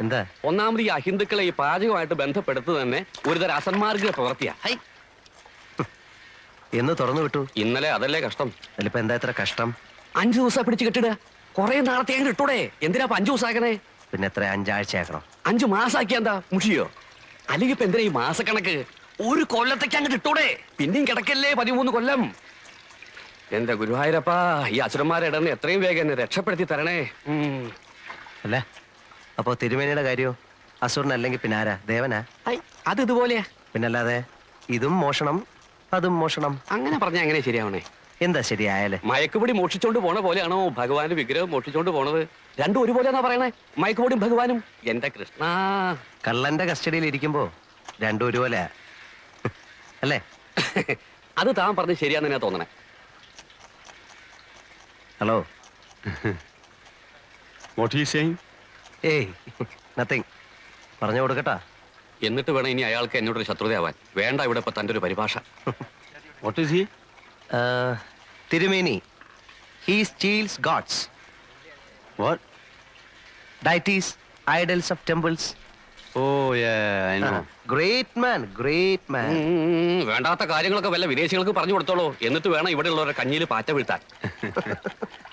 എന്താ? ഒന്നാമത് ഈ അഹിന്ദുക്കളെ ഈ പാചകമായിട്ട് ബന്ധപ്പെടുത്തു തന്നെ ഒരുതരം അസന്മാർഗ പ്രവൃത്തിയാ. ഹൈ, എന്ന് തുറന്നു വിട്ടു. ഇന്നലെ അതല്ലേ കഷ്ടം. അതിലിപ്പോ എന്താ ഇത്ര കഷ്ടം? അഞ്ചു ദിവസം പിടിച്ച് കെട്ടിടുക കുറെ നാളത്തെ ഇട്ടൂടെ. എന്തിനാ ഇപ്പൊ അഞ്ചു ദിവസം ആക്കണേ പിന്നെ എത്ര? അഞ്ചാഴ്ച ആക്കണം അഞ്ചു മാസാക്കിയ എന്താ? മുഷിയോ? അല്ലെങ്കിൽ ഇപ്പൊ എന്തിനാ ഈ മാസക്കണക്ക്? ഒരു കൊല്ലത്തേക്ക് അങ്ങോട്ട് ഇട്ടൂടെ. പിന്നെയും കിടക്കല്ലേ പതിമൂന്ന് കൊല്ലം. എന്റെ ഗുരുവായൂരപ്പാ ഈ അസുരന്മാരെ ഇടന്ന് എത്രയും വേഗം എന്നെ രക്ഷപ്പെടുത്തി തരണേ. അല്ലേ? അപ്പോ തിരുമേനിയുടെ കാര്യോ? അസുരനല്ലെങ്കിൽ പിന്നെ ആരാ? ദേവനാ? അത് ഇതുപോലെയാ. പിന്നല്ലാതെ ഇതും മോഷണം അതും മോഷണം. അങ്ങനെ പറഞ്ഞാ എങ്ങനെ ശരിയാവണേ? എന്താ ശരിയായാലേ? മയക്കുപൊടി മോഷിച്ചോണ്ട് പോണ പോലെയാണോ ഭഗവാന്റെ വിഗ്രഹം മോഷിച്ചോണ്ട് പോണത്? രണ്ടും ഒരുപോലെയാണോ പറയണേ. മയക്കുപൊടിയും ഭഗവാനും. എന്റെ കൃഷ്ണ. കള്ളന്റെ കസ്റ്റഡിയിൽ ഇരിക്കുമ്പോ രണ്ടും ഒരുപോലെ അല്ലേ? അത് താൻ പറഞ്ഞ് ശരിയാന്ന് തന്നെ തോന്നണേ. ഹലോ. Saying? ഏയ് നത്തിങ് പറഞ്ഞു കൊടുക്കട്ടാ. എന്നിട്ട് വേണം ഇനി അയാൾക്ക് എന്നോടൊരു ശത്രുതയാവാൻ. വേണ്ട ഇവിടെ ഇപ്പൊ തന്റെ ഒരു പരിഭാഷ. What is he? ആ, തിരുമേനി. He steals gods What? Deities idols of temples Oh. Great man great man വേണ്ടാത്ത കാര്യങ്ങളൊക്കെ വല്ല വിദേശികൾക്ക് പറഞ്ഞു കൊടുത്തോളൂ. എന്നിട്ട് വേണം ഇവിടെ ഉള്ളവരുടെ കഞ്ഞിയിൽ പാറ്റ വീഴ്ത്താൻ.